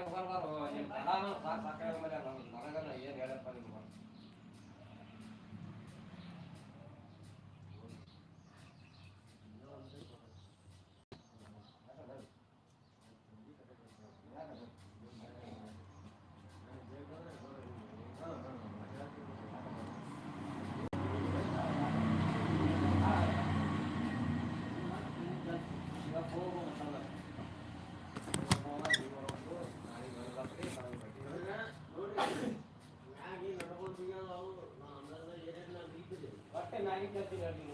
ಸಾಕು ಸಾಕಾಗ ಮೇಲೆ ನನಗಲ್ಲ ಏನು ಹೇಳಪ್ಪ ನಿಮ್ಮ Balik na din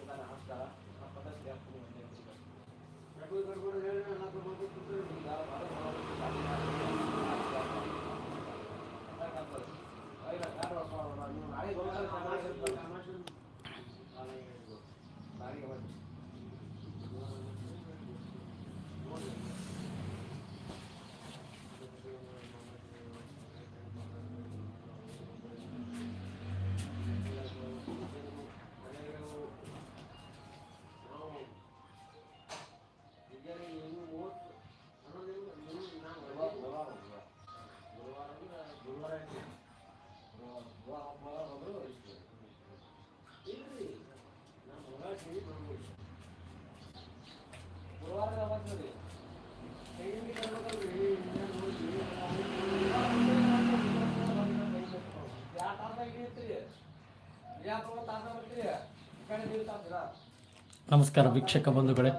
ನಮಸ್ಕಾರ ವೀಕ್ಷಕ ಬಂಧುಗಳೇ.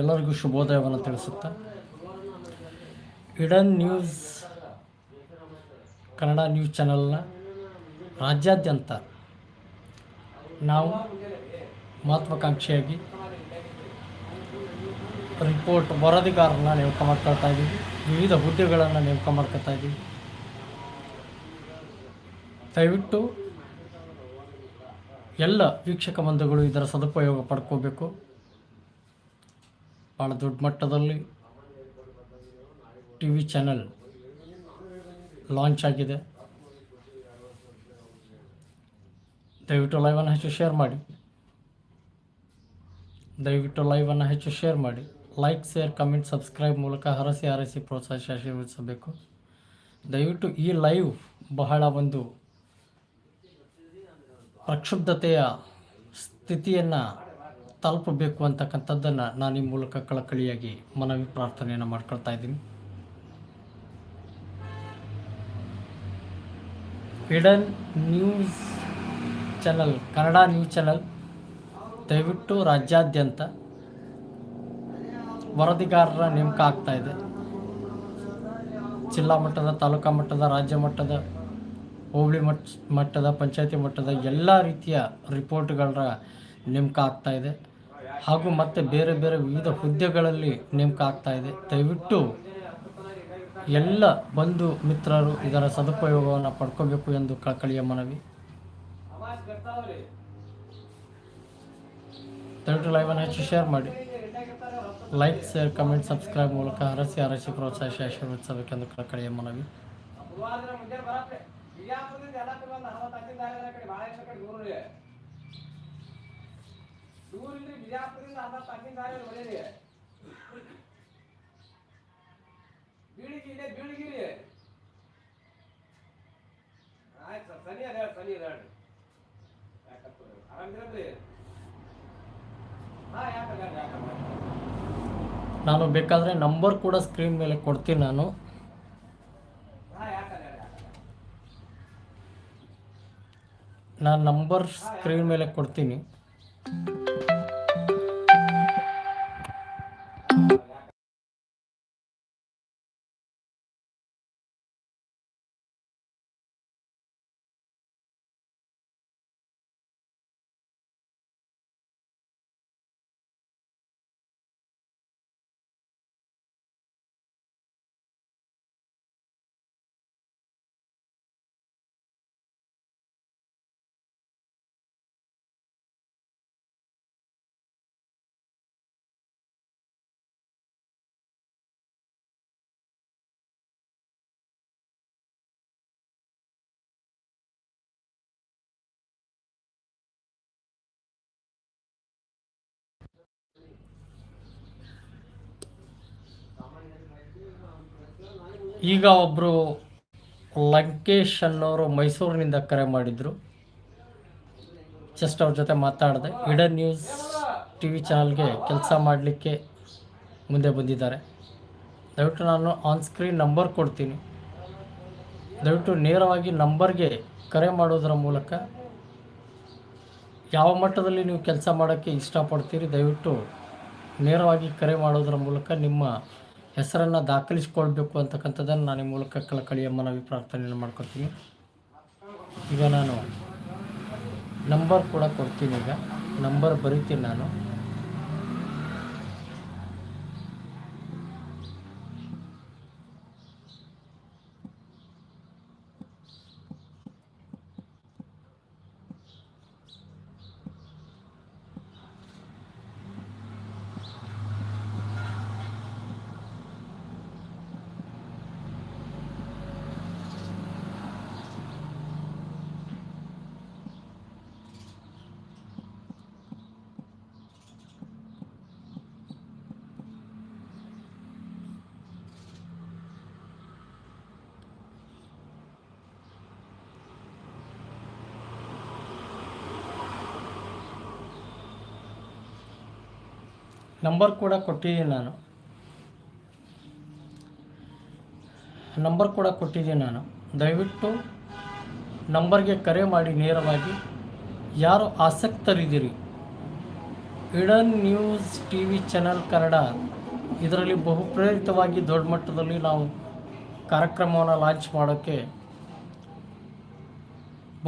ಎಲ್ಲರಿಗೂ ಶುಭೋದಯವನ್ನು ತಿಳಿಸುತ್ತಾ. ಇಡನ್ ನ್ಯೂಸ್ ಕನ್ನಡ ನ್ಯೂಸ್ ಚಾನಲ್ನ ರಾಜ್ಯಾದ್ಯಂತ ನಾವು ಮಹತ್ವಾಕಾಂಕ್ಷೆಯಾಗಿ ರಿಪೋರ್ಟ್ ವರದಿಗಾರರನ್ನ ನೇಮಕ ಮಾಡ್ಕೊಳ್ತಾ ಇದ್ದೀವಿ. ವಿವಿಧ ಹುದ್ದೆಗಳನ್ನು ನೇಮಕ ಮಾಡ್ಕೊಳ್ತಾ ಇದ್ದೀವಿ. ದಯವಿಟ್ಟು ಎಲ್ಲ ವೀಕ್ಷಕ ಬಂಧುಗಳು ಇದರ ಸದುಪಯೋಗ ಪಡ್ಕೋಬೇಕು. ಭಾಳ ದೊಡ್ಡ ಮಟ್ಟದಲ್ಲಿ ಟಿ ವಿ ಚಾನೆಲ್ ಲಾಂಚ್ ಆಗಿದೆ. ದಯವಿಟ್ಟು ಲೈವನ್ನು ಹೆಚ್ಚು ಶೇರ್ ಮಾಡಿ. ದಯವಿಟ್ಟು ಲೈವನ್ನು ಹೆಚ್ಚು ಶೇರ್ ಮಾಡಿ. ಲೈಕ್, ಶೇರ್, ಕಮೆಂಟ್, ಸಬ್ಸ್ಕ್ರೈಬ್ ಮೂಲಕ ಹರಸಿ ಹರಸಿ ಪ್ರೋತ್ಸಾಹಿಸಿ ಆಶೀರ್ವದಿಸಬೇಕು. ದಯವಿಟ್ಟು ಈ ಲೈವ್ ಬಹಳ ಒಂದು ಪ್ರಕ್ಷುಬ್ಧತೆಯ ಸ್ಥಿತಿಯನ್ನು ತಲುಪಬೇಕು ಅಂತಕ್ಕಂಥದ್ದನ್ನು ನಾನು ಈ ಮೂಲಕ ಕಳಕಳಿಯಾಗಿ ಮನವಿ ಪ್ರಾರ್ಥನೆಯನ್ನು ಮಾಡ್ಕೊಳ್ತಾ ಇದ್ದೀನಿ. Eden news channel, Kannada news channel, ದಯವಿಟ್ಟು ರಾಜ್ಯಾದ್ಯಂತ ವರದಿಗಾರರ ನೇಮಕ ಆಗ್ತಾ ಇದೆ. ಜಿಲ್ಲಾ ಮಟ್ಟದ, ತಾಲೂಕಾ ಮಟ್ಟದ, ರಾಜ್ಯ ಮಟ್ಟದ ಹೋಬಳಿ ಮಟ್ಟ ಮಟ್ಟದ, ಪಂಚಾಯತಿ ಮಟ್ಟದ ಎಲ್ಲ ರೀತಿಯ ರಿಪೋರ್ಟ್ಗಳ ನೇಮಕ ಆಗ್ತಾಯಿದೆ ಹಾಗೂ ಮತ್ತು ಬೇರೆ ಬೇರೆ ವಿವಿಧ ಹುದ್ದೆಗಳಲ್ಲಿ ನೇಮಕ ಆಗ್ತಾಯಿದೆ ದಯವಿಟ್ಟು ಎಲ್ಲ ಬಂಧು ಮಿತ್ರರು ಇದರ ಸದುಪಯೋಗವನ್ನು ಪಡ್ಕೋಬೇಕು ಎಂದು ಕಳಕಳಿಯ ಮನವಿ. ದಯವಿಟ್ಟು ಲೈವನ್ನು ಹೆಚ್ಚು ಶೇರ್ ಮಾಡಿ. ಲೈಕ್, ಶೇರ್, ಕಮೆಂಟ್, ಸಬ್ಸ್ಕ್ರೈಬ್ ಮೂಲಕ ಹರಸಿ ಹರಸಿ ಪ್ರೋತ್ಸಾಹಿಸಿ, ಆಶೀರ್ವದಿಸಬೇಕೆಂದು ಕಳಕಳಿಯ ಮನವಿ. ಬಿಜಾಪುರದಿಂದ ಕಡೆ ಒಂದು ಕಡೆ ಎಷ್ಟು ಕಡೆ ದೂರ ರೀ ದೂರ ಇಲ್ರಿ, ಬಿಜಾಪುರದಿಂದ ಒಳ್ಳೆಯರಿ ಬೀಳಿಗಿ ಇದೆ ಆಯ್ತು ಸರ್ ಸನಿ ಅದ ಹೇಳಿ ಸನಿ ಅದ ಯಾಕಪ್ಪ ಹಾ ಯಾಕಲ್ಲ ನಾನು ಬೇಕಾದರೆ ನಂಬರ್ ಕೂಡ ಸ್ಕ್ರೀನ್ ಮೇಲೆ ಕೊಡ್ತೀನಿ ನಾನು ಹಾ ಯಾಕಲ್ಲ ಯಾಕಲ್ಲ ನಾನು ನಂಬರ್ ಸ್ಕ್ರೀನ್ ಮೇಲೆ ಕೊಡ್ತೀನಿ. ಈಗ ಒಬ್ಬರು ಲಂಕೇಶ್ ಅನ್ನೋರು ಮೈಸೂರಿನಿಂದ ಕರೆ ಮಾಡಿದರು. ಜಸ್ಟ್ ಅವ್ರ ಜೊತೆ ಮಾತಾಡಿದೆ. ಇಡನ್ ನ್ಯೂಸ್ ಟಿ ವಿ ಚಾನಲ್ಗೆ ಕೆಲಸ ಮಾಡಲಿಕ್ಕೆ ಮುಂದೆ ಬಂದಿದ್ದಾರೆ. ದಯವಿಟ್ಟು ನಾನು ಆನ್ ಸ್ಕ್ರೀನ್ ನಂಬರ್ ಕೊಡ್ತೀನಿ. ದಯವಿಟ್ಟು ನೇರವಾಗಿ ನಂಬರ್ಗೆ ಕರೆ ಮಾಡೋದರ ಮೂಲಕ ಯಾವ ಮಟ್ಟದಲ್ಲಿ ನೀವು ಕೆಲಸ ಮಾಡೋಕ್ಕೆ ಇಷ್ಟಪಡ್ತೀರಿ, ದಯವಿಟ್ಟು ನೇರವಾಗಿ ಕರೆ ಮಾಡೋದರ ಮೂಲಕ ನಿಮ್ಮ ಹೆಸರನ್ನು ದಾಖಲಿಸ್ಕೊಳ್ಬೇಕು ಅಂತಕ್ಕಂಥದ್ದನ್ನು ನಾನು ಈ ಮೂಲಕ ಕಳಕಳಿಯ ಮನವಿ ಪ್ರಾರ್ಥನೆಯನ್ನು ಮಾಡ್ಕೊತೀನಿ ಈಗ ನಾನು ನಂಬರ್ ಕೂಡ ಕೊಡ್ತೀನಿ ಈಗ. ನಂಬರ್ ಬರಿತೀನಿ ನಾನು. ನಂಬರ್ ಕೂಡ ಕೊಟ್ಟಿದ್ದೀನಿ ನಾನು. ನಂಬರ್ ಕೂಡ ಕೊಟ್ಟಿದ್ದೀನಿ ನಾನು. ದಯವಿಟ್ಟು ನಂಬರ್ಗೆ ಕರೆ ಮಾಡಿ ನೇರವಾಗಿ. ಯಾರು ಆಸಕ್ತರಿದ್ದೀರಿ? Eden news T V channel Kannada. ಇದರಲ್ಲಿ ಬಹುಪ್ರೇರಿತವಾಗಿ ದೊಡ್ಡ ಮಟ್ಟದಲ್ಲಿ ನಾವು ಕಾರ್ಯಕ್ರಮವನ್ನು ಲಾಂಚ್ ಮಾಡೋಕ್ಕೆ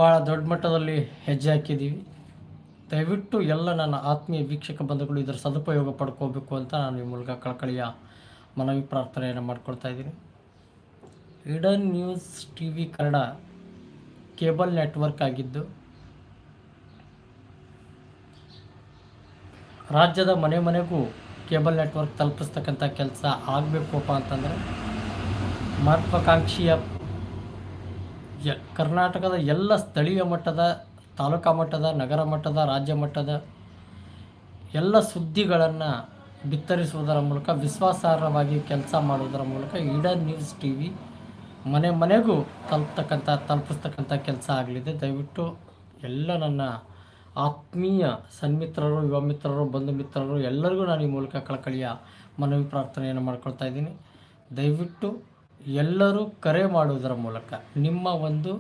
ಭಾಳ ದೊಡ್ಡ ಮಟ್ಟದಲ್ಲಿ ಹೆಜ್ಜೆ ಹಾಕಿದ್ದೀವಿ. ದಯವಿಟ್ಟು ಎಲ್ಲ ನನ್ನ ಆತ್ಮೀಯ ವೀಕ್ಷಕ ಬಂಧುಗಳು ಇದರ ಸದುಪಯೋಗ ಪಡ್ಕೋಬೇಕು ಅಂತ ನಾನು ಈ ಮೂಲಕ ಕಳಕಳಿಯ ಮನವಿ ಪ್ರಾರ್ಥನೆಯನ್ನು ಮಾಡ್ಕೊಳ್ತಾ ಇದ್ದೀನಿ. Eden news T V Kannada cable network ಆಗಿದ್ದು, ರಾಜ್ಯದ ಮನೆ ಮನೆಗೂ ಕೇಬಲ್ ನೆಟ್ವರ್ಕ್ ತಲುಪಿಸ್ತಕ್ಕಂಥ ಕೆಲಸ ಆಗಬೇಕಪ್ಪ ಅಂತಂದರೆ, ಮಹತ್ವಾಕಾಂಕ್ಷಿಯ ಕರ್ನಾಟಕದ ಎಲ್ಲ ಸ್ಥಳೀಯ ಮಟ್ಟದ ತಾಲೂಕಾ ಮಟ್ಟದ, ನಗರ ಮಟ್ಟದ, ರಾಜ್ಯ ಮಟ್ಟದ ಎಲ್ಲ ಸುದ್ದಿಗಳನ್ನು ಬಿತ್ತರಿಸುವುದರ ಮೂಲಕ, ವಿಶ್ವಾಸಾರ್ಹವಾಗಿ ಕೆಲಸ ಮಾಡುವುದರ ಮೂಲಕ ಇಡನ್ ನ್ಯೂಸ್ ಟಿ ವಿ ಮನೆ ಮನೆಗೂ ತಲುಪ್ತಕ್ಕಂಥ, ತಲುಪಿಸ್ತಕ್ಕಂಥ ಕೆಲಸ ಆಗಲಿದೆ. ದಯವಿಟ್ಟು ಎಲ್ಲ ನನ್ನ ಆತ್ಮೀಯ ಸನ್ಮಿತ್ರರು, ಯುವ ಮಿತ್ರರು, ಬಂಧು ಮಿತ್ರರು, ಎಲ್ಲರಿಗೂ ನಾನು ಈ ಮೂಲಕ ಕಳಕಳಿಯ ಮನವಿ ಪ್ರಾರ್ಥನೆಯನ್ನು ಮಾಡ್ಕೊಳ್ತಾ ಇದ್ದೀನಿ. ದಯವಿಟ್ಟು ಎಲ್ಲರೂ ಕರೆ ಮಾಡುವುದರ ಮೂಲಕ ನಿಮ್ಮ ಒಂದು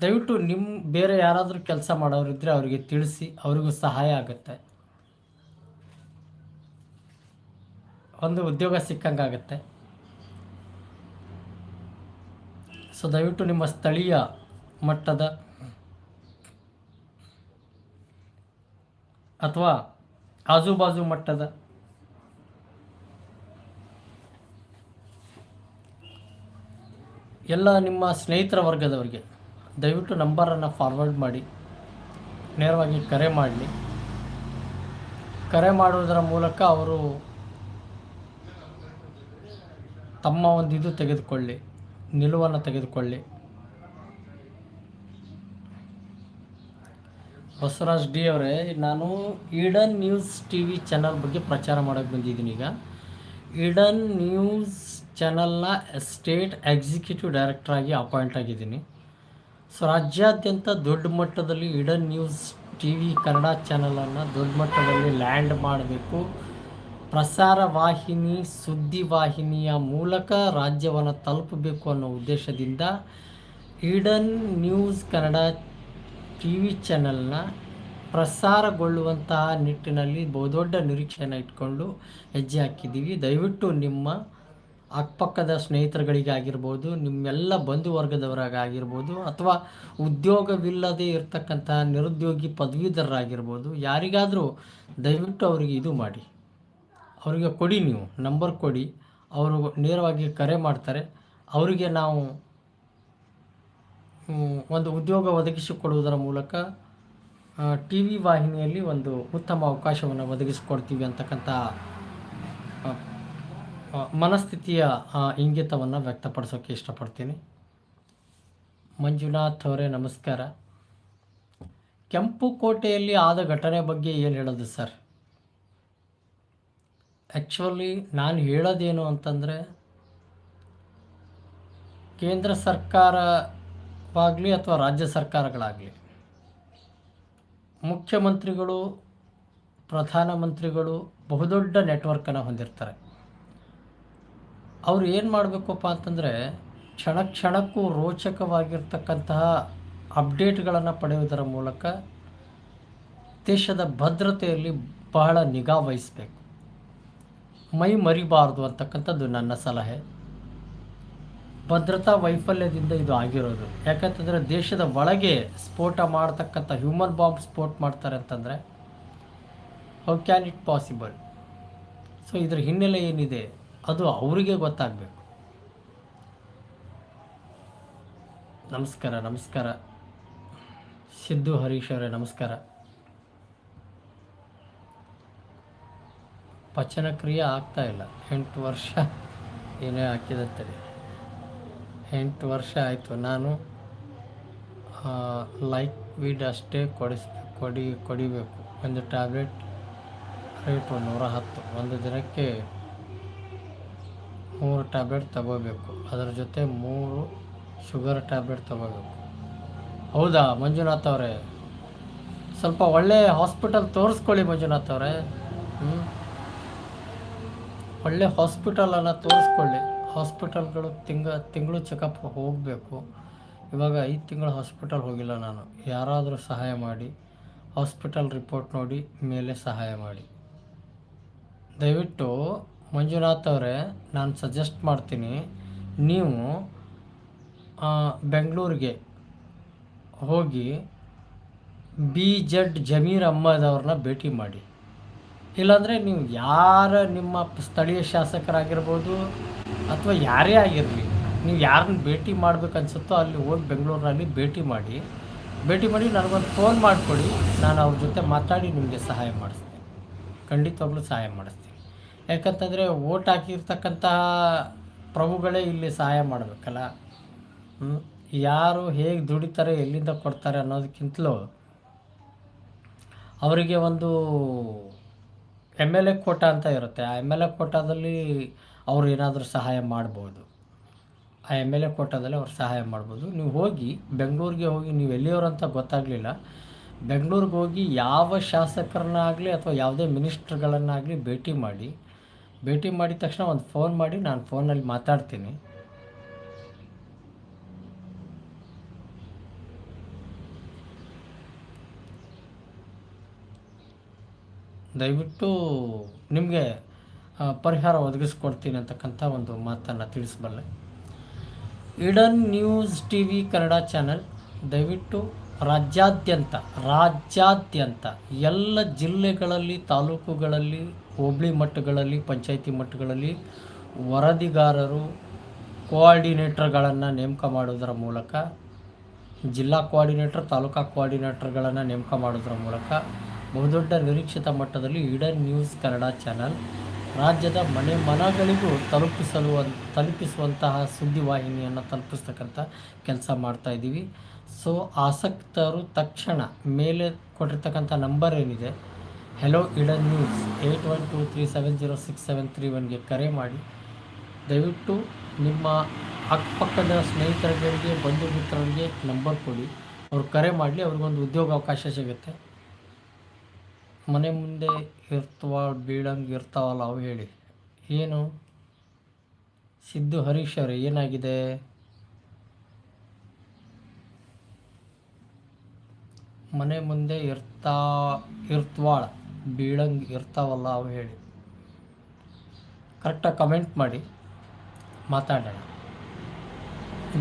ದಯವಿಟ್ಟು ನಿಮ್ಮ ಬೇರೆ ಯಾರಾದರೂ ಕೆಲಸ ಮಾಡೋರಿದ್ದರೆ ಅವರಿಗೆ ತಿಳಿಸಿ, ಅವರಿಗೂ ಸಹಾಯ ಆಗುತ್ತೆ. ಒಂದು ಉದ್ಯೋಗ ಸಿಕ್ಕಂಗಾಗತ್ತೆ ಸೊ ದಯವಿಟ್ಟು ನಿಮ್ಮ ಸ್ಥಳೀಯ ಮಟ್ಟದ ಅಥವಾ ಆಜುಬಾಜು ಮಟ್ಟದ ಎಲ್ಲ ನಿಮ್ಮ ಸ್ನೇಹಿತರ ವರ್ಗದವರಿಗೆ ದಯವಿಟ್ಟು ನಂಬರನ್ನು ಫಾರ್ವರ್ಡ್ ಮಾಡಿ. ನೇರವಾಗಿ ಕರೆ ಮಾಡಲಿ. ಕರೆ ಮಾಡುವುದರ ಮೂಲಕ ಅವರು ತಮ್ಮ ಒಂದು ಇದು ತೆಗೆದುಕೊಳ್ಳಿ, ನಿಲುವನ್ನು ತೆಗೆದುಕೊಳ್ಳಿ. ಬಸವರಾಜ್ ಡಿ ಅವರೇ, ನಾನು Eden news T V channel ಬಗ್ಗೆ ಪ್ರಚಾರ ಮಾಡೋಕ್ಕೆ ಬಂದಿದ್ದೀನಿ ಈಗ. ಈಡನ್ ನ್ಯೂಸ್ ಚಾನಲ್ನ ಸ್ಟೇಟ್ ಎಕ್ಸಿಕ್ಯೂಟಿವ್ ಡೈರೆಕ್ಟರ್ ಆಗಿ ಅಪಾಯಿಂಟ್ ಆಗಿದ್ದೀನಿ. ಸೊ ರಾಜ್ಯಾದ್ಯಂತ ದೊಡ್ಡ ಮಟ್ಟದಲ್ಲಿ Eden news T V Kannada ಚಾನಲನ್ನು ದೊಡ್ಡ ಮಟ್ಟದಲ್ಲಿ ಲ್ಯಾಂಡ್ ಮಾಡಬೇಕು. ಪ್ರಸಾರ ವಾಹಿನಿ, ಸುದ್ದಿ ವಾಹಿನಿಯ ಮೂಲಕ ರಾಜ್ಯವನ್ನು ತಲುಪಬೇಕು ಅನ್ನೋ ಉದ್ದೇಶದಿಂದ Eden news Kannada T V ಚಾನಲ್ನ ಪ್ರಸಾರಗೊಳ್ಳುವಂತಹ ನಿಟ್ಟಿನಲ್ಲಿ ಬಹುದೊಡ್ಡ ನಿರೀಕ್ಷೆಯನ್ನು ಇಟ್ಕೊಂಡು ಹೆಜ್ಜೆ ಹಾಕಿದ್ದೀವಿ. ದಯವಿಟ್ಟು ನಿಮ್ಮ ಅಕ್ಕಪಕ್ಕದ ಸ್ನೇಹಿತರುಗಳಿಗಾಗಿರ್ಬೋದು, ನಿಮ್ಮೆಲ್ಲ ಬಂಧು ವರ್ಗದವರಾಗಿರ್ಬೋದು ಅಥವಾ ಉದ್ಯೋಗವಿಲ್ಲದೆ ಇರತಕ್ಕಂಥ ನಿರುದ್ಯೋಗಿ ಪದವೀಧರರಾಗಿರ್ಬೋದು, ಯಾರಿಗಾದರೂ ದಯವಿಟ್ಟು ಅವರಿಗೆ ಇದು ಮಾಡಿ. ಅವರಿಗೆ ಕೊಡಿ ನೀವು, ನಂಬರ್ ಕೊಡಿ. ಅವರು ನೇರವಾಗಿ ಕರೆ ಮಾಡ್ತಾರೆ. ಅವರಿಗೆ ನಾವು ಒಂದು ಉದ್ಯೋಗ ಒದಗಿಸಿಕೊಡುವುದರ ಮೂಲಕ ಟಿ ವಿ ವಾಹಿನಿಯಲ್ಲಿ ಒಂದು ಉತ್ತಮ ಅವಕಾಶವನ್ನು ಒದಗಿಸಿಕೊಡ್ತೀವಿ ಅಂತಕ್ಕಂಥ ಮನಸ್ಥಿತಿಯ ಇಂಗಿತವನ್ನು ವ್ಯಕ್ತಪಡಿಸೋಕ್ಕೆ ಇಷ್ಟಪಡ್ತೀನಿ. ಮಂಜುನಾಥ್ ಅವರೇ, ನಮಸ್ಕಾರ. ಕೆಂಪು ಕೋಟೆಯಲ್ಲಿ ಆದ ಘಟನೆ ಬಗ್ಗೆ ಏನು ಹೇಳೋದು ಸರ್? ಆ್ಯಕ್ಚುಲಿ ನಾನು ಹೇಳೋದೇನು ಅಂತಂದರೆ, ಕೇಂದ್ರ ಸರ್ಕಾರವಾಗಲಿ ಅಥವಾ ರಾಜ್ಯ ಸರ್ಕಾರಗಳಾಗಲಿ, ಮುಖ್ಯಮಂತ್ರಿಗಳು, ಪ್ರಧಾನಮಂತ್ರಿಗಳು ಬಹುದೊಡ್ಡ ನೆಟ್ವರ್ಕನ್ನು ಹೊಂದಿರ್ತಾರೆ. ಅವರು ಏನು ಮಾಡಬೇಕಪ್ಪ ಅಂತಂದರೆ ಕ್ಷಣ ಕ್ಷಣಕ್ಕೂ ರೋಚಕವಾಗಿರ್ತಕ್ಕಂತಹ ಅಪ್ಡೇಟ್ಗಳನ್ನು ಪಡೆಯುವುದರ ಮೂಲಕ ದೇಶದ ಭದ್ರತೆಯಲ್ಲಿ ಬಹಳ ನಿಗಾ ವಹಿಸಬೇಕು. ಮೈ ಮರಿಬಾರ್ದು ಅಂತಕ್ಕಂಥದ್ದು ನನ್ನ ಸಲಹೆ. ಭದ್ರತಾ ವೈಫಲ್ಯದಿಂದ ಇದು ಆಗಿರೋದು. ಯಾಕಂತಂದರೆ ದೇಶದ ಒಳಗೆ ಸ್ಫೋಟ ಮಾಡ್ತಕ್ಕಂಥ ಹ್ಯೂಮನ್ ಬಾಂಬ್ ಸ್ಫೋಟ ಮಾಡ್ತಾರೆ ಅಂತಂದರೆ how can it possible so ಇದರ ಹಿನ್ನೆಲೆ ಏನಿದೆ? ಅದು ಅವರಿಗೆ ಗೊತ್ತಾಗಬೇಕು. ನಮಸ್ಕಾರ ನಮಸ್ಕಾರ. ಸಿದ್ದು ಹರೀಶ್ ಅವರೇ, ನಮಸ್ಕಾರ. ಪಚನ ಕ್ರಿಯೆ ಆಗ್ತಾ ಇಲ್ಲ. ಎಂಟು ವರ್ಷ ಏನೇ ಹಾಕಿದಂತೇಳಿ ಎಂಟು ವರ್ಷ ಆಯಿತು. ನಾನು ಲೈಕ್ ವೀಡ್ ಅಷ್ಟೇ ಕೊಡಿಸ್, ಕೊಡಿ, ಕೊಡಿಬೇಕು. ಒಂದು ಟ್ಯಾಬ್ಲೆಟ್ ರೇಟು ನೂರ ಹತ್ತು ಒಂದು ದಿನಕ್ಕೆ ಟ್ಯಾಬ್ಲೆಟ್ ತಗೋಬೇಕು. ಅದರ ಜೊತೆ ಮೂರು ಶುಗರ್ ಟ್ಯಾಬ್ಲೆಟ್ ತಗೋಬೇಕು. ಹೌದಾ ಮಂಜುನಾಥ್ ಅವರೇ? ಸ್ವಲ್ಪ ಒಳ್ಳೆಯ ಹಾಸ್ಪಿಟಲ್ ತೋರಿಸ್ಕೊಳ್ಳಿ ಮಂಜುನಾಥ್ ಅವರೇ. ಹ್ಞೂ ಒಳ್ಳೆ ಹಾಸ್ಪಿಟಲನ್ನು ತೋರಿಸ್ಕೊಳ್ಳಿ. ಹಾಸ್ಪಿಟಲ್ಗಳು ತಿಂಗ, ತಿಂಗಳು ಚೆಕಪ್ ಹೋಗಬೇಕು. ಇವಾಗ ಐದು ತಿಂಗಳು ಹಾಸ್ಪಿಟಲ್ ಹೋಗಿಲ್ಲ ನಾನು. ಯಾರಾದರೂ ಸಹಾಯ ಮಾಡಿ ಹಾಸ್ಪಿಟಲ್ ರಿಪೋರ್ಟ್ ನೋಡಿ, ಮೇಲೆ ಸಹಾಯ ಮಾಡಿ. ದಯವಿಟ್ಟು ಮಂಜುನಾಥ್ ಅವರೇ, ನಾನು ಸಜೆಸ್ಟ್ ಮಾಡ್ತೀನಿ, ನೀವು ಬೆಂಗಳೂರಿಗೆ ಹೋಗಿ ಬಿ ಜಡ್ ಜಮೀರ್ ಅಹ್ಮದ್ ಅವ್ರನ್ನ ಭೇಟಿ ಮಾಡಿ. ಇಲ್ಲಾಂದರೆ ನೀವು ಯಾರ ನಿಮ್ಮ ಸ್ಥಳೀಯ ಶಾಸಕರಾಗಿರ್ಬೋದು ಅಥವಾ ಯಾರೇ ಆಗಿರಲಿ, ನೀವು ಯಾರನ್ನ ಭೇಟಿ ಮಾಡಬೇಕನ್ಸುತ್ತೋ ಅಲ್ಲಿ ಹೋಗಿ ಬೆಂಗಳೂರಿನಲ್ಲಿ ಭೇಟಿ ಮಾಡಿ. ಭೇಟಿ ಮಾಡಿ ನನಗೊಂದು ಫೋನ್ ಮಾಡಿಕೊಡಿ, ನಾನು ಅವ್ರ ಜೊತೆ ಮಾತಾಡಿ ನಿಮಗೆ ಸಹಾಯ ಮಾಡಿಸ್ತೀನಿ. ಖಂಡಿತವಾಗ್ಲೂ ಸಹಾಯ ಮಾಡಿಸ್ತೀನಿ. ಯಾಕಂತಂದರೆ ಓಟ್ ಹಾಕಿರ್ತಕ್ಕಂತಹ ಪ್ರಭುಗಳೇ ಇಲ್ಲಿ ಸಹಾಯ ಮಾಡಬೇಕಲ್ಲ? ಯಾರು ಹೇಗೆ ದುಡಿತಾರೆ, ಎಲ್ಲಿಂದ ಕೊಡ್ತಾರೆ ಅನ್ನೋದಕ್ಕಿಂತಲೂ ಅವರಿಗೆ ಒಂದು ಎಂ ಎಲ್ ಎ ಕೋಟ ಅಂತ ಇರುತ್ತೆ. ಆ ಎಂ ಎಲ್ ಎ ಕೋಟಾದಲ್ಲಿ ಅವ್ರು ಏನಾದರೂ ಸಹಾಯ ಮಾಡ್ಬೋದು. ಆ ಎಂ ಎಲ್ ಎ ಕೋಟಾದಲ್ಲಿ ಅವ್ರು ಸಹಾಯ ಮಾಡ್ಬೋದು. ನೀವು ಹೋಗಿ ಬೆಂಗಳೂರಿಗೆ ಹೋಗಿ, ನೀವು ಎಲ್ಲಿಯವರು ಅಂತ ಗೊತ್ತಾಗಲಿಲ್ಲ. ಬೆಂಗಳೂರಿಗೆ ಹೋಗಿ ಯಾವ ಶಾಸಕರನ್ನಾಗಲಿ ಅಥವಾ ಯಾವುದೇ ಮಿನಿಸ್ಟ್ರ್ಗಳನ್ನಾಗಲಿ ಭೇಟಿ ಮಾಡಿ ಭೇಟಿ ಮಾಡಿದ ತಕ್ಷಣ ಒಂದು ಫೋನ್ ಮಾಡಿ ನಾನು ಫೋನಲ್ಲಿ ಮಾತಾಡ್ತೀನಿ. ದಯವಿಟ್ಟು ನಿಮಗೆ ಪರಿಹಾರ ಒದಗಿಸ್ಕೊಡ್ತೀನಿ ಅಂತಕ್ಕಂಥ ಒಂದು ಮಾತನ್ನು ತಿಳಿಸಬಲ್ಲೆ. Eden news T V Kannada channel, ದಯವಿಟ್ಟು ರಾಜ್ಯಾದ್ಯಂತ ರಾಜ್ಯಾದ್ಯಂತ ಎಲ್ಲ ಜಿಲ್ಲೆಗಳಲ್ಲಿ, ತಾಲೂಕುಗಳಲ್ಲಿ, ಹೋಬಳಿ ಮಟ್ಟಗಳಲ್ಲಿ, ಪಂಚಾಯಿತಿ ಮಟ್ಟಗಳಲ್ಲಿ ವರದಿಗಾರರು, ಕೋಆರ್ಡಿನೇಟರ್ಗಳನ್ನು ನೇಮಕ ಮಾಡೋದರ ಮೂಲಕ, ಜಿಲ್ಲಾ ಕೋಆರ್ಡಿನೇಟರ್, ತಾಲೂಕಾ ಕೋಆರ್ಡಿನೇಟರ್ಗಳನ್ನು ನೇಮಕ ಮಾಡೋದರ ಮೂಲಕ ಬಹುದೊಡ್ಡ ನಿರೀಕ್ಷಿತ ಮಟ್ಟದಲ್ಲಿ ಇಡನ್ ನ್ಯೂಸ್ ಕನ್ನಡ ಚಾನಲ್ ರಾಜ್ಯದ ಮನೆ ಮನಗಳಿಗೂ ತಲುಪಿಸಲು, ತಲುಪಿಸುವಂತಹ ಸುದ್ದಿವಾಹಿನಿಯನ್ನು ತಲುಪಿಸ್ತಕ್ಕಂಥ ಕೆಲಸ ಮಾಡ್ತಾ ಇದ್ದೀವಿ. ಸೊ ಆಸಕ್ತರು ತಕ್ಷಣ ಮೇಲೆ ಕೊಟ್ಟಿರ್ತಕ್ಕಂಥ ನಂಬರ್ ಏನಿದೆ hello Eden news eight one two three seven zero six seven three ಒನ್ಗೆ ಕರೆ ಮಾಡಿ. ದಯವಿಟ್ಟು ನಿಮ್ಮ ಅಕ್ಕಪಕ್ಕದ ಸ್ನೇಹಿತರಿಗೆ ಬಂಧು ಮಿತ್ರರಿಗೆ ನಂಬರ್ ಕೊಡಿ. ಅವ್ರು ಕರೆ ಮಾಡಲಿ, ಅವ್ರಿಗೊಂದು ಉದ್ಯೋಗ ಅವಕಾಶ ಸಿಗುತ್ತೆ. ಮನೆ ಮುಂದೆ ಇರ್ತವ, ಬೀಳಂಗೆ ಇರ್ತಾವಲ್ಲ ಅವು ಹೇಳಿ. ಏನು? ಸಿದ್ದು ಹರೀಶ್ ಅವರೇ, ಏನಾಗಿದೆ? ಮನೆ ಮುಂದೆ ಇರ್ತಾ, ಇರ್ತವಾಳ, ಬೀಳಂಗ್ ಇರ್ತಾವಲ್ಲ ಅವು ಹೇಳಿ. ಕರೆಕ್ಟಾಗಿ ಕಮೆಂಟ್ ಮಾಡಿ, ಮಾತಾಡೋಣ.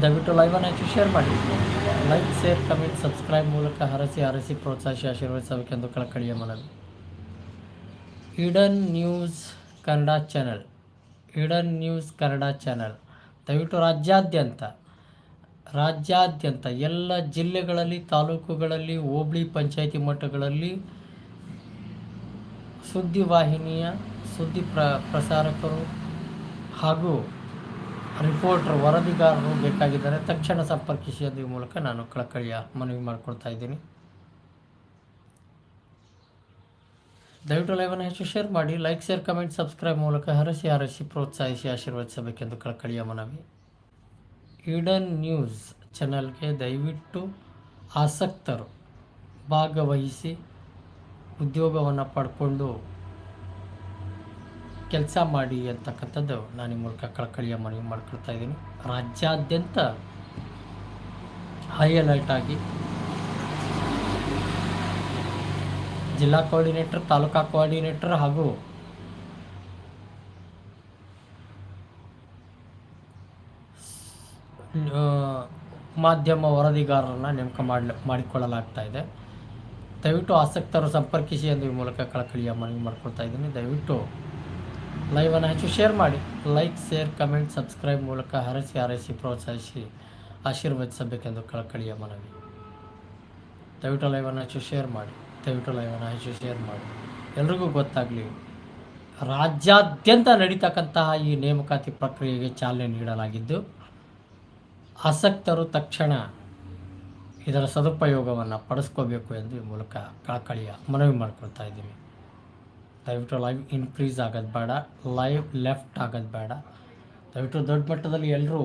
ದಯವಿಟ್ಟು ಲೈವನ್ನು ಹೆಚ್ಚು ಶೇರ್ ಮಾಡಿ. ಲೈಕ್ ಶೇರ್ ಕಮೆಂಟ್ ಸಬ್ಸ್ಕ್ರೈಬ್ ಮೂಲಕ ಹರಸಿ ಹರಸಿ ಪ್ರೋತ್ಸಾಹಿಸಿ ಆಶೀರ್ವದಿಸಬೇಕೆಂದು ಕಳಕಳಿಯ ಮನವಿ. Eden news Kannada channel Eden news Kannada channel ದಯವಿಟ್ಟು ರಾಜ್ಯಾದ್ಯಂತ ರಾಜ್ಯಾದ್ಯಂತ ಎಲ್ಲ ಜಿಲ್ಲೆಗಳಲ್ಲಿ, ತಾಲೂಕುಗಳಲ್ಲಿ, ಹೋಬಳಿ ಪಂಚಾಯಿತಿ ಮಟ್ಟಗಳಲ್ಲಿ ಸುದ್ದಿವಾಹಿನಿಯ ಸುದ್ದಿ ಪ್ರ, ಪ್ರಸಾರಕರು ಹಾಗೂ ರಿಪೋರ್ಟರ್, ವರದಿಗಾರರು ಬೇಕಾಗಿದ್ದಾರೆ ತಕ್ಷಣ ಸಂಪರ್ಕಿಸಿ ಅದ್ರ ಮೂಲಕ ನಾನು ಕಳಕಳಿಯ ಮನವಿ ಮಾಡಿಕೊಳ್ತಾ ಇದ್ದೀನಿ. ದಯವಿಟ್ಟು ಲೈವನ್ನು ಹೆಚ್ಚು ಶೇರ್ ಮಾಡಿ, ಲೈಕ್, ಶೇರ್, ಕಮೆಂಟ್, ಸಬ್ಸ್ಕ್ರೈಬ್ ಮೂಲಕ ಹರಸಿ ಹರಸಿ, ಪ್ರೋತ್ಸಾಹಿಸಿ, ಆಶೀರ್ವದಿಸಬೇಕೆಂದು ಕಳಕಳಿಯ ಮನವಿ. ಈಡನ್ ನ್ಯೂಸ್ ಚಾನಲ್ಗೆ ದಯವಿಟ್ಟು ಆಸಕ್ತರು ಭಾಗವಹಿಸಿ ಉದ್ಯೋಗವನ್ನು ಪಡ್ಕೊಂಡು ಕೆಲಸ ಮಾಡಿ ಅಂತಕ್ಕಂಥದ್ದು ನಾನು ಈ ಮೂಲಕ ಕಳಕಳಿಯ ಮನವಿ ಮಾಡ್ಕೊಳ್ತಾ ಇದ್ದೀನಿ. ರಾಜ್ಯಾದ್ಯಂತ ಹೈ ಅಲರ್ಟ್ ಆಗಿ ಜಿಲ್ಲಾ ಕೋಆರ್ಡಿನೇಟರ್, ತಾಲೂಕಾ ಕೋಆರ್ಡಿನೇಟರ್ ಹಾಗೂ ಮಾಧ್ಯಮ ವರದಿಗಾರರನ್ನು ನೇಮಕ ಮಾಡಿ ಮಾಡಿಕೊಳ್ಳಲಾಗ್ತಾ ಇದೆ. ದಯವಿಟ್ಟು ಆಸಕ್ತರು ಸಂಪರ್ಕಿಸಿ ಎಂದು ಈ ಮೂಲಕ ಕಳಕಳಿಯ ಮನವಿ ಮಾಡಿಕೊಳ್ತಾ ಇದ್ದೀನಿ. ದಯವಿಟ್ಟು ಲೈವನ್ನು ಹೆಚ್ಚು ಶೇರ್ ಮಾಡಿ. ಲೈಕ್ ಶೇರ್ ಕಮೆಂಟ್ ಸಬ್ಸ್ಕ್ರೈಬ್ ಮೂಲಕ ಹರಸಿ ಹರಸಿ, ಪ್ರೋತ್ಸಾಹಿಸಿ, ಆಶೀರ್ವದಿಸಬೇಕೆಂದು ಕಳಕಳಿಯ ಮನವಿ. ದಯವಿಟ್ಟು ಲೈವನ್ನು ಹೆಚ್ಚು ಶೇರ್ ಮಾಡಿ. ದಯವಿಟ್ಟು ಲೈವನ್ನು ಹೆಚ್ಚು ಶೇರ್ ಮಾಡಿ. ಎಲ್ರಿಗೂ ಗೊತ್ತಾಗಲಿ, ರಾಜ್ಯಾದ್ಯಂತ ನಡೀತಕ್ಕಂತಹ ಈ ನೇಮಕಾತಿ ಪ್ರಕ್ರಿಯೆಗೆ ಚಾಲನೆ ನೀಡಲಾಗಿದ್ದು ಆಸಕ್ತರು ತಕ್ಷಣ ಇದರ ಸದುಪಯೋಗವನ್ನು ಪಡಿಸ್ಕೋಬೇಕು ಎಂದು ಈ ಮೂಲಕ ಕಳಕಳಿಯ ಮನವಿ ಮಾಡ್ಕೊಳ್ತಾ ಇದ್ದೀನಿ. ದಯವಿಟ್ಟು ಲೈವ್ ಇನ್ಕ್ರೀಸ್ ಆಗೋದು ಬೇಡ, ಲೈವ್ ಲೆಫ್ಟ್ ಆಗೋದು ಬೇಡ. ದಯವಿಟ್ಟು ದೊಡ್ಡ ಮಟ್ಟದಲ್ಲಿ ಎಲ್ಲರೂ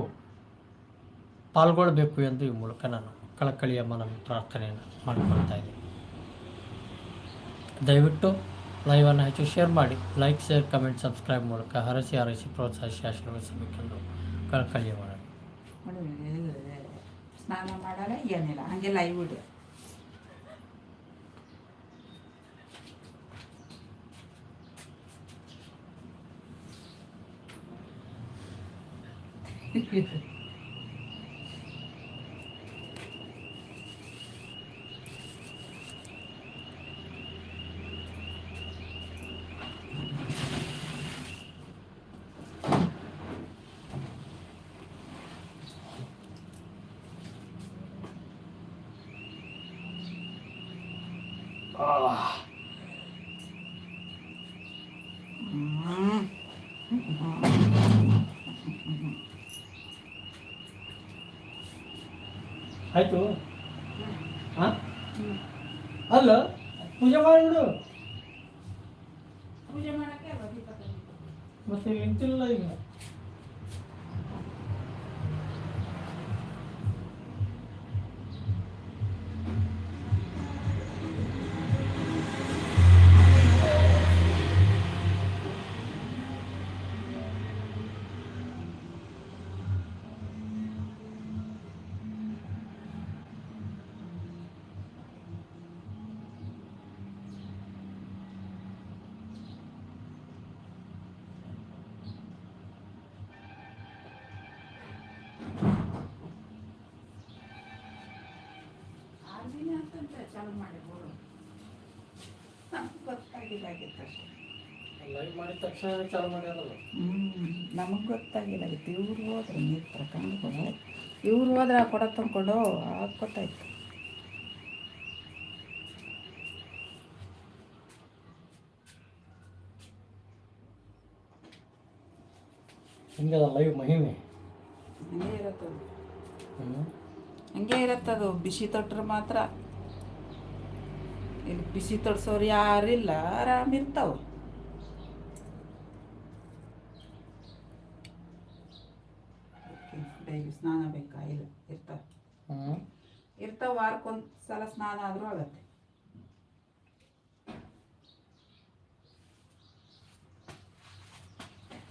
ಪಾಲ್ಗೊಳ್ಬೇಕು ಎಂದು ಈ ಮೂಲಕ ನಾನು ಕಳಕಳಿಯ ಮನವಿ, ಪ್ರಾರ್ಥನೆಯನ್ನು ಮಾಡಿಕೊಳ್ತಾ ಇದ್ದೀನಿ. ದಯವಿಟ್ಟು ಲೈವನ್ನು ಹೆಚ್ಚು ಶೇರ್ ಮಾಡಿ, ಲೈಕ್, ಶೇರ್, ಕಮೆಂಟ್, ಸಬ್ಸ್ಕ್ರೈಬ್ ಮೂಲಕ ಹರಸಿ ಹರಸಿ ಪ್ರೋತ್ಸಾಹಿಸಿ ಆಶೀರ್ವದಿಸಬೇಕೆಂದು ಕಳಕಳಿಯ ಮನವಿ. ಸ್ನಾನ ಮಾಡಲ್ಲ ಏನಿಲ್ಲ ಹಂಗೆ ಲೈವ್ ಇಡು ಹ್ಮ್. ಆಯಿತು ಹಾಂ ಅಲ್ಲ ಪೂಜೆ ಮಾಡಿಬಿಡು ಅಂತಂತ ಮಾಡಿರ್ಬೋದು ನಮ್ಗೆ ಗೊತ್ತಾಗಿಲ್ಲ ಆಗಿತ್ತು ಲೈವ್ ಮಾಡಿದ ತಕ್ಷಣ ಚಾಲು ಮಾಡ್ಯಾರಲ್ಲ ನಮಗೆ ಗೊತ್ತಾಗಿಲ್ಲ ಆಗಿತ್ತು ಇವ್ರು ಹೋದ್ರೆ ನೀರು ತಗೊಂಡು ಇವ್ರು ಹೋದ್ರೆ ಕೊಡ ತಂದ್ಕೊಂಡು ಆಗ ಗೊತ್ತಾಯ್ತು. ಹಿಂಗದ ಲೈವ್ ಮಹಿಮೆ? ಹಂಗೆ ಇರತ್ತದು. ಹಂಗೆ ಇರತ್ತದು. ಬಿಸಿ ತೊಟ್ರೆ ಮಾತ್ರ. ಇಲ್ಲಿ ಬಿಸಿ ತೊಡ್ಸೋರು ಯಾರಿಲ್ಲ ಆರಾಮಿರ್ತಾವ ಡೈಲಿ ಸ್ನಾನ ಬೇಕಾ? ಇಲ್ಲ ಇರ್ತಾವ. ಇರ್ತಾವ ವಾರಕ್ಕೊಂದು ಸಲ ಸ್ನಾನ ಆದರೂ ಆಗತ್ತೆ.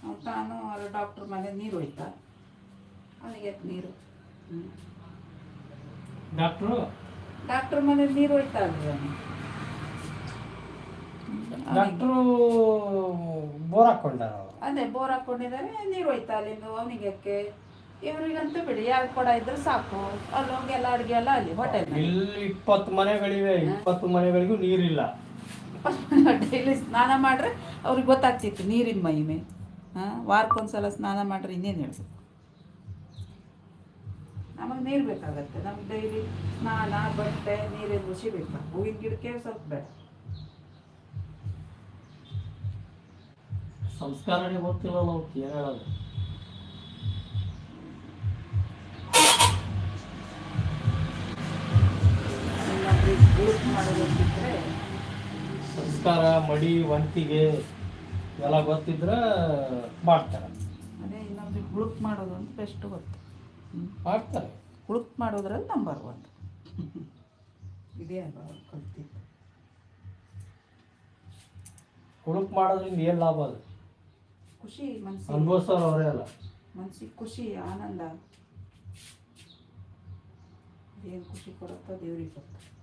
ಅಂತಾನೂ ತಾನು ಅವ್ರ ಡಾಕ್ಟ್ರ್ ಮನೆ ನೀರು ಹೋಯ್ತಾ ಅವನಿಗೆ ನೀರು. ಡಾಕ್ಟರ್ ಡಾಕ್ಟ್ರು ಡಾಕ್ಟರ್ ಮನೆ ನೀರು ಹೋಯ್ತಾ ಅಲ್ರಿ ಅವನು. ಡಾಕ್ಟ್ರು ಬೋರ್ ಹಾಕೊಂಡಾರ ಅವ್ರು. ಅದೇ ಬೋರ್ ಹಾಕೊಂಡಿದ್ದಾರೆ ನೀರು ಹೋಯ್ತಾ ಅಲ್ಲಿಂದ ಅವನಿಗೆ ಇವ್ರಿಗಂತೂ ಬಿಡಿ ಯಾರು ಕೊಡ ಇದ್ರೆ ಸಾಕು. ಅಲ್ಲಿ ಹೋಗಿ ಎಲ್ಲ ಅಡುಗೆ ಎಲ್ಲ ಅಲ್ಲಿ ಹೋಟೆಲ್ ಇಲ್ಲಿ ಇಪ್ಪತ್ತು ಮನೆಗಳಿವೆ ಇಪ್ಪತ್ತು ಮನೆಗಳಿಗೂ ನೀರಿಲ್ಲ. ಡೈಲಿ ಸ್ನಾನ ಮಾಡ್ರೆ ಅವ್ರಿಗೆ ಗೊತ್ತಾಗ್ತಿತ್ತು ನೀರಿನ ಮಹಿಮೆ. ಹಾಂ ವಾರಕ್ಕೊಂದ್ಸಲ ಸ್ನಾನ ಮಾಡ್ರೆ ಇನ್ನೇನು ಹೇಳ್ಬೇಕು? ನಮಗೆ ನೀರು ಬೇಕಾಗತ್ತೆ ನಮ್ಗೆ ಡೈಲಿ ಸ್ನಾನ ಬಟ್ಟೆ ನೀರಿನ ರುಚಿ ಬೇಕು. ಹೂವಿನ ಗಿಡಕ್ಕೆ ಸ್ವಲ್ಪ ಬೇಡ. ಸಂಸ್ಕಾರನೇ ಗೊತ್ತಿಲ್ಲ ನಾವು ಏನು ಹೇಳೋದು? ಸಂಸ್ಕಾರ ಮಡಿ ವಂತಿಗೆ ಎಲ್ಲ ಗೊತ್ತಿದ್ರೆ ಮಾಡ್ತಾರೆ. ಅದೇ ಇನ್ನೊಬ್ರಿಗೆ ಹುಳುಕ್ ಮಾಡೋದು ಅಂತ ಬೆಸ್ಟ್ ಗೊತ್ತು. ಮಾಡ್ತಾರೆ. ಹುಡುಕ್ ಮಾಡೋದ್ರಲ್ಲಿ ನಂಬರ್ ಒನ್ ಇದೇ ಕಲ್ತಿದ್ದು? ಹುಡುಕ್ ಮಾಡೋದ್ರಿಂದ ಏನು ಲಾಭ ಅದು? ಖುಷಿ ಮನ್ಸಿಗೆ ಅನುಭವಿಸೋರು ಅವರೇ ಅಲ್ಲ. ಮನ್ಸಿಗೆ ಖುಷಿ ಆನಂದ. ದೇವ್ರಿಗೆ ಖುಷಿ ಕೊಡುತ್ತೋ ದೇವ್ರಿಗೆ ಗೊತ್ತು.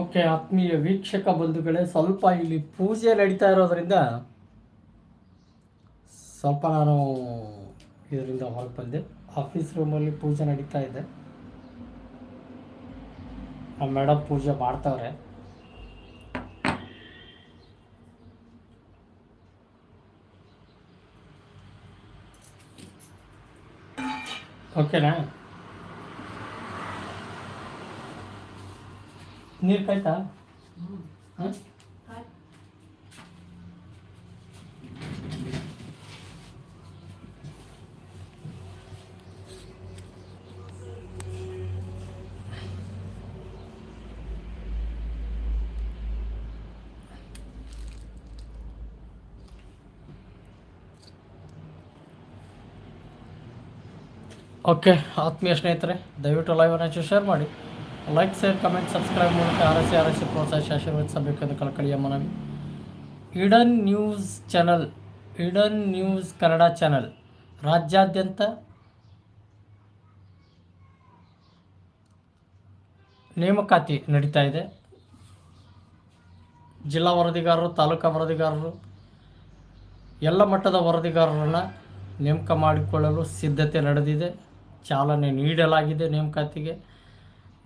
ಓಕೆ, ಆತ್ಮೀಯ ವೀಕ್ಷಕ ಬಂಧುಗಳೇ, ಸ್ವಲ್ಪ ಇಲ್ಲಿ ಪೂಜೆ ನಡೀತಾ ಇರೋದ್ರಿಂದ ಸ್ವಲ್ಪ ನಾನು ಇದರಿಂದ ಹೊರಗೆ ಬಂದೆ. ಆಫೀಸ್ ರೂಮಲ್ಲಿ ಪೂಜೆ ನಡೀತಾ ಇದೆ. ನಮ್ಮ ಮೇಡಮ್ ಪೂಜೆ ಮಾಡ್ತಾವ್ರೆ. ಓಕೆನಾ? ನೀರು ಕಾಯ್ತಾ? ಹಾಂ? ಓಕೆ ಆತ್ಮೀಯ ಸ್ನೇಹಿತರೆ ದಯವಿಟ್ಟು ಲೈವನ್ನು ಶೇರ್ ಮಾಡಿ. ಲೈಕ್ ಶೇರ್ ಕಮೆಂಟ್ ಸಬ್ಸ್ಕ್ರೈಬ್ ಮೂಲಕ ಆರಸಿ ಆರಸಿ ಪ್ರೋತ್ಸಾಹಿಸಿ ಆಶೀರ್ವದಿಸಬೇಕೆಂದು ಕಳಕಳಿಯ ಮನವಿ. Eden news channel Eden news Kannada channel ರಾಜ್ಯಾದ್ಯಂತ ನೇಮಕಾತಿ ನಡೀತಾ ಇದೆ. ಜಿಲ್ಲಾ ವರದಿಗಾರರು, ತಾಲೂಕಾ ವರದಿಗಾರರು, ಎಲ್ಲ ಮಟ್ಟದ ವರದಿಗಾರರನ್ನು ನೇಮಕ ಮಾಡಿಕೊಳ್ಳಲು ಸಿದ್ಧತೆ ನಡೆದಿದೆ. ಚಾಲನೆ ನೀಡಲಾಗಿದೆ ನೇಮಕಾತಿಗೆ.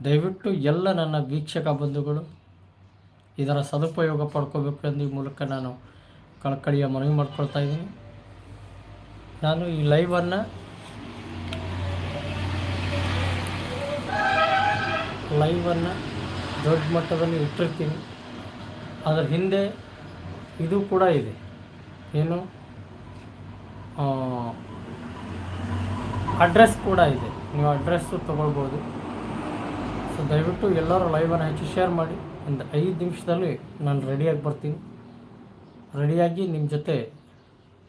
ದಯವಿಟ್ಟು ಎಲ್ಲ ನನ್ನ ವೀಕ್ಷಕ ಬಂಧುಗಳು ಇದರ ಸದುಪಯೋಗ ಪಡ್ಕೋಬೇಕು ಎಂದು ಈ ಮೂಲಕ ನಾನು ಕಳಕಳಿಯ ಮನವಿ ಮಾಡ್ಕೊಳ್ತಾ ಇದ್ದೀನಿ. ನಾನು ಈ ಲೈವನ್ನು ಲೈವನ್ನು ದೊಡ್ಡ ಮಟ್ಟದಲ್ಲಿ ಇಟ್ಟಿರ್ತೀನಿ. ಅದರ ಹಿಂದೆ ಇದು ಕೂಡ ಇದೆ. ಏನು? ಅಡ್ರೆಸ್ ಕೂಡ ಇದೆ. ನೀವು ಅಡ್ರೆಸ್ಸು ತೊಗೊಳ್ಬೋದು. ಸೊ ದಯವಿಟ್ಟು ಎಲ್ಲರೂ ಲೈವನ್ನು ಹೆಚ್ಚು ಶೇರ್ ಮಾಡಿ. ಒಂದು ಐದು ನಿಮಿಷದಲ್ಲಿ ನಾನು ರೆಡಿಯಾಗಿ ಬರ್ತೀನಿ. ರೆಡಿಯಾಗಿ ನಿಮ್ಮ ಜೊತೆ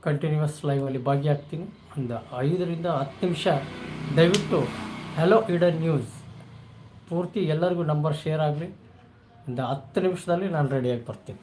ಕಂಟಿನ್ಯೂಸ್ ಲೈವಲ್ಲಿ ಭಾಗಿಯಾಗ್ತೀನಿ. ಒಂದು ಐದರಿಂದ ಹತ್ತು ನಿಮಿಷ ದಯವಿಟ್ಟು ಹಲೋ ಇಡನ್ ನ್ಯೂಸ್ ಪೂರ್ತಿ ಎಲ್ಲರಿಗೂ ನಂಬರ್ ಶೇರ್ ಆಗಲಿ. ಒಂದು ಹತ್ತು ನಿಮಿಷದಲ್ಲಿ ನಾನು ರೆಡಿಯಾಗಿ ಬರ್ತೀನಿ.